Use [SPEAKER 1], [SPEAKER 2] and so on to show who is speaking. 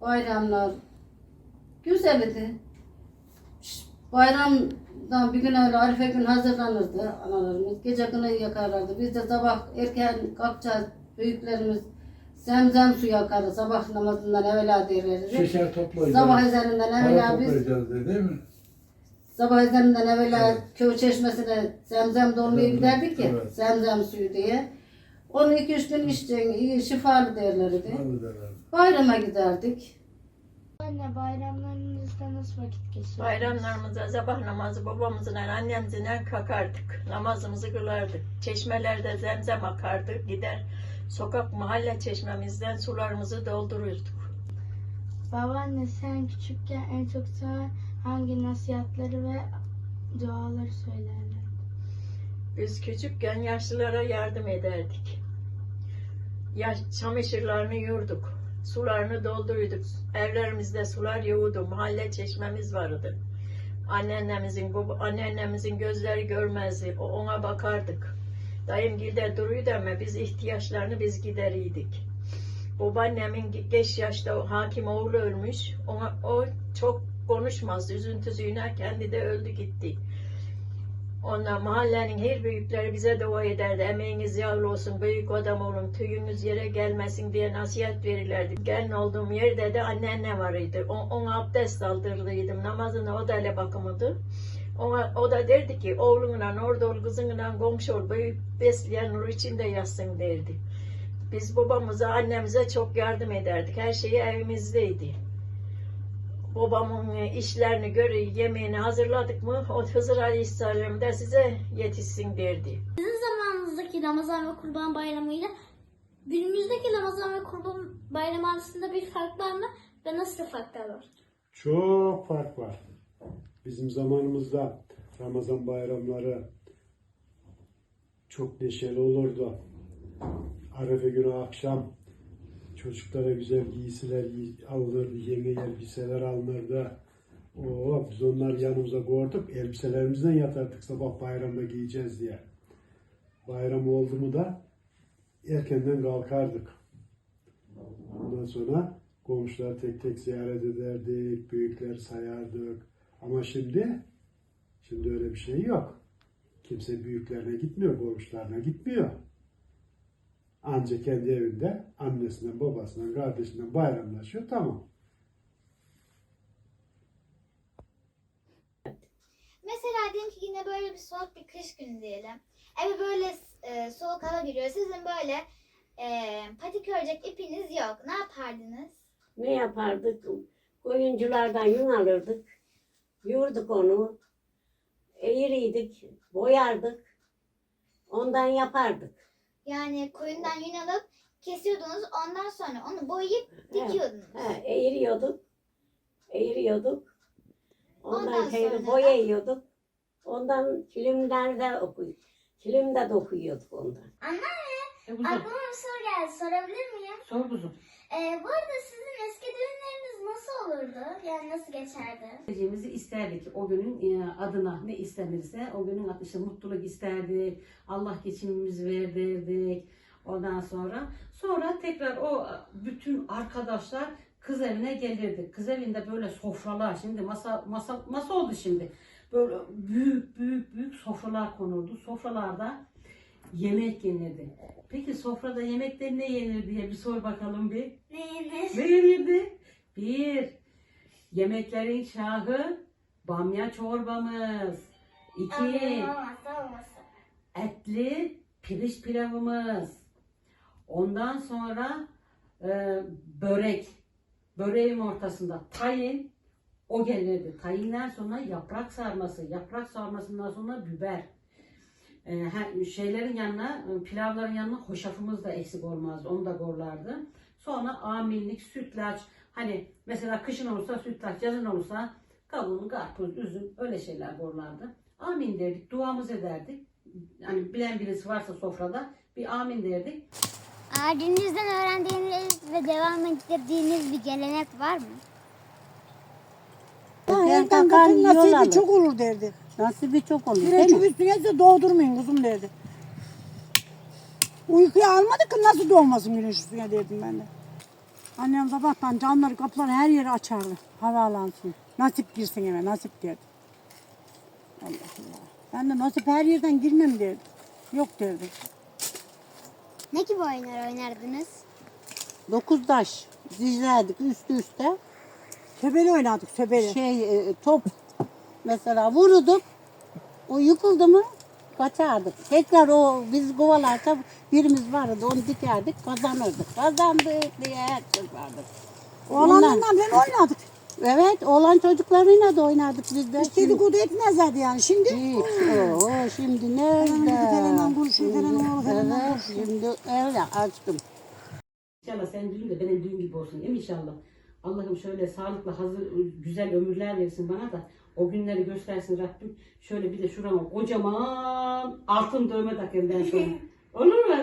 [SPEAKER 1] Bayramlar güzeldi. Bayramdan bir gün öyle Arife gün hazırlanırdı analarımız. Gece kını yakarlardı. Biz de sabah erken kalkacağız. Büyüklerimiz zemzem su yakardı. Sabah namazından evvela derlerdi.
[SPEAKER 2] Şeker toplayacağız.
[SPEAKER 1] Sabah ezanından evvela biz
[SPEAKER 2] toplayacağız dedi, değil mi?
[SPEAKER 1] Sabah ezanından evvela
[SPEAKER 2] Evet.
[SPEAKER 1] köy çeşmesine zemzem dolmaya giderdik ya.
[SPEAKER 2] evet.
[SPEAKER 1] Zemzem suyu diye. Onu iki üç gün içeceksin, iyi şifalı derlerdi. Bayrama giderdik.
[SPEAKER 3] Anne bayramlarınızda nasıl vakit geçiriyorsunuz?
[SPEAKER 4] Bayramlarımızda sabah namazı babamızla annemizle kalkardık. Namazımızı kılardık. Çeşmelerde zemzem akardı. Gider sokak mahalle çeşmemizden sularımızı doldururduk.
[SPEAKER 3] Babaanne sen küçükken en çok sana hangi nasihatleri ve duaları söylerler?
[SPEAKER 4] Biz küçükken yaşlılara yardım ederdik. Yaş, çamaşırlarını yurduk. Sularını dolduruyorduk. Evlerimizde sular yoğurdu. Mahalle çeşmemiz vardı. Anneannemizin, baba- anneannemizin gözleri görmezdi. O ona bakardık. Dayım gilde duruydu ama biz ihtiyaçlarını biz gideriydik. Babaannemin ge- geç yaşta hakim oğlu ölmüş. Ona, o çok konuşmaz. Üzüntüsüyle kendi de öldü gitti. Ondan mahallenin her büyükleri bize dua ederdi. Emeğiniz yağlı olsun, büyük adam olun, tüyünüz yere gelmesin diye nasihat verirlerdi. Gelin olduğum yerde de anneanne varıydı. O, ona abdest aldırıyordum. Namazını o da ele bakımıdı. Ona, o da derdi ki oğlunla orada ol, kızınla komşu ol, büyük besleyen nur içinde yatsın derdi. Biz babamıza, annemize çok yardım ederdik. Her şeyi evimizdeydi. Babamın e, işlerini göre yemeğini hazırladık mı o Hızır Aleyhisselam da size yetişsin derdi.
[SPEAKER 5] zamanımızdaki Ramazan ve Kurban Bayramı ile günümüzdeki Ramazan ve Kurban Bayramı arasında bir fark var mı ve nasıl farklar var?
[SPEAKER 6] Çok fark var. Bizim zamanımızda Ramazan bayramları çok neşeli olurdu. Arefe günü akşam çocuklara güzel giysiler giy- alınırdı, yeni elbiseler alınırdı. Oo, biz onlar yanımıza koyduk, elbiselerimizden yatardık sabah bayramda giyeceğiz diye. Bayram oldu mu da erkenden kalkardık. Ondan sonra komşuları tek tek ziyaret ederdik, büyükler sayardık. Ama şimdi, şimdi öyle bir şey yok. Kimse büyüklerine gitmiyor, komşularına gitmiyor. Anca kendi evinde annesinden, babasından, kardeşinden bayramlaşıyor, tamam.
[SPEAKER 7] Mesela diyelim ki yine böyle bir soğuk bir kış günü diyelim. Eve böyle e, soğuk hava giriyor. Sizin böyle e, patik örecek ipiniz yok. Ne yapardınız?
[SPEAKER 8] Ne yapardık? Koyunculardan yün alırdık. Yurduk onu. Eğiriydik, boyardık. Ondan yapardık.
[SPEAKER 7] Yani koyundan yün alıp kesiyordunuz. Ondan sonra onu boyayıp dikiyordunuz.
[SPEAKER 8] He, eğiriyorduk. Eğiriyorduk. Ondan
[SPEAKER 7] Ondan sonra da-
[SPEAKER 8] boyayıyorduk. Ondan kilimlerde okuyup, kilimde dokuyorduk ondan.
[SPEAKER 5] Aklıma bir soru geldi. Sorabilir miyim?
[SPEAKER 9] Sor kuzum.
[SPEAKER 5] Ee, bu arada sizin eski düğünleriniz nasıl olurdu? Yani nasıl geçerdi?
[SPEAKER 9] Geleceğimizi isterdik. O günün e, adına ne istenirse o günün adı işte mutluluk isterdik. Allah geçimimizi ver derdik. Ondan sonra sonra tekrar o bütün arkadaşlar kız evine gelirdi. Kız evinde böyle sofralar şimdi masa masa masa oldu şimdi. Böyle büyük büyük büyük sofralar konuldu. Sofralarda yemek yenirdi. Peki sofrada yemekte ne yenir diye bir sor bakalım bir.
[SPEAKER 5] Ne yenir?
[SPEAKER 9] Ne yenirdi? Bir, yemeklerin şahı bamya çorbamız. İki,
[SPEAKER 5] Olmazsa olmazsa.
[SPEAKER 9] etli pirinç pilavımız. Ondan sonra e, börek. Böreğin ortasında tayin. O gelirdi. Tayinden sonra yaprak sarması. Yaprak sarmasından sonra biber. E, he- şeylerin yanına, e, pilavların yanına hoşafımız da eksik olmazdı. Onu da gorlardı. Sonra aminlik, sütlaç. Hani mesela kışın olursa sütlaç, yazın olursa kavun, karpuz, üzüm öyle şeyler gorlardı. Amin derdik, duamız ederdik. Hani bilen birisi varsa sofrada bir amin derdik.
[SPEAKER 5] Ailenizden öğrendiğiniz ve devam ettirdiğiniz bir gelenek var mı?
[SPEAKER 10] Erken kalkın nasibi çok olur derdi.
[SPEAKER 8] Nasibi çok oluyor
[SPEAKER 10] Kireçi üstüne de doğdurmayın kuzum derdi. Uykuya almadık ki nasıl doğmasın güneş üstüne derdim ben de. Annem sabahtan camları kapıları her yeri açardı. Havalansın. Nasip girsin eve nasip derdi. Allah Allah. Ben de nasip her yerden girmem derdi. Yok derdi.
[SPEAKER 7] Ne gibi oyunlar oynardınız?
[SPEAKER 8] Dokuz taş dizlerdik üst üste.
[SPEAKER 10] Söbeli oynadık söbeli.
[SPEAKER 8] Şey e, top mesela vururduk. O yıkıldı mı kaçardık. Tekrar o biz kovalarsa birimiz vardı onu dikerdik kazanırdık. Kazandık diye herkes vardı.
[SPEAKER 10] Oğlanlarla ben oynadık.
[SPEAKER 8] Evet oğlan çocuklarıyla da oynardık biz de.
[SPEAKER 10] Hiç dedikodu etmezlerdi yani. Şimdi
[SPEAKER 8] Hiç. Oo, şimdi nerede?
[SPEAKER 10] Falan konuşuyor, falan oğlu
[SPEAKER 8] şimdi öyle açtım.
[SPEAKER 9] İnşallah senin düğün de benim düğün gibi olsun değil mi inşallah? Allah'ım şöyle sağlıkla hazır güzel ömürler versin bana da o günleri göstersin Rabbim. Şöyle bir de şurama kocaman altın dövme takayım ben sonra. Olur mu?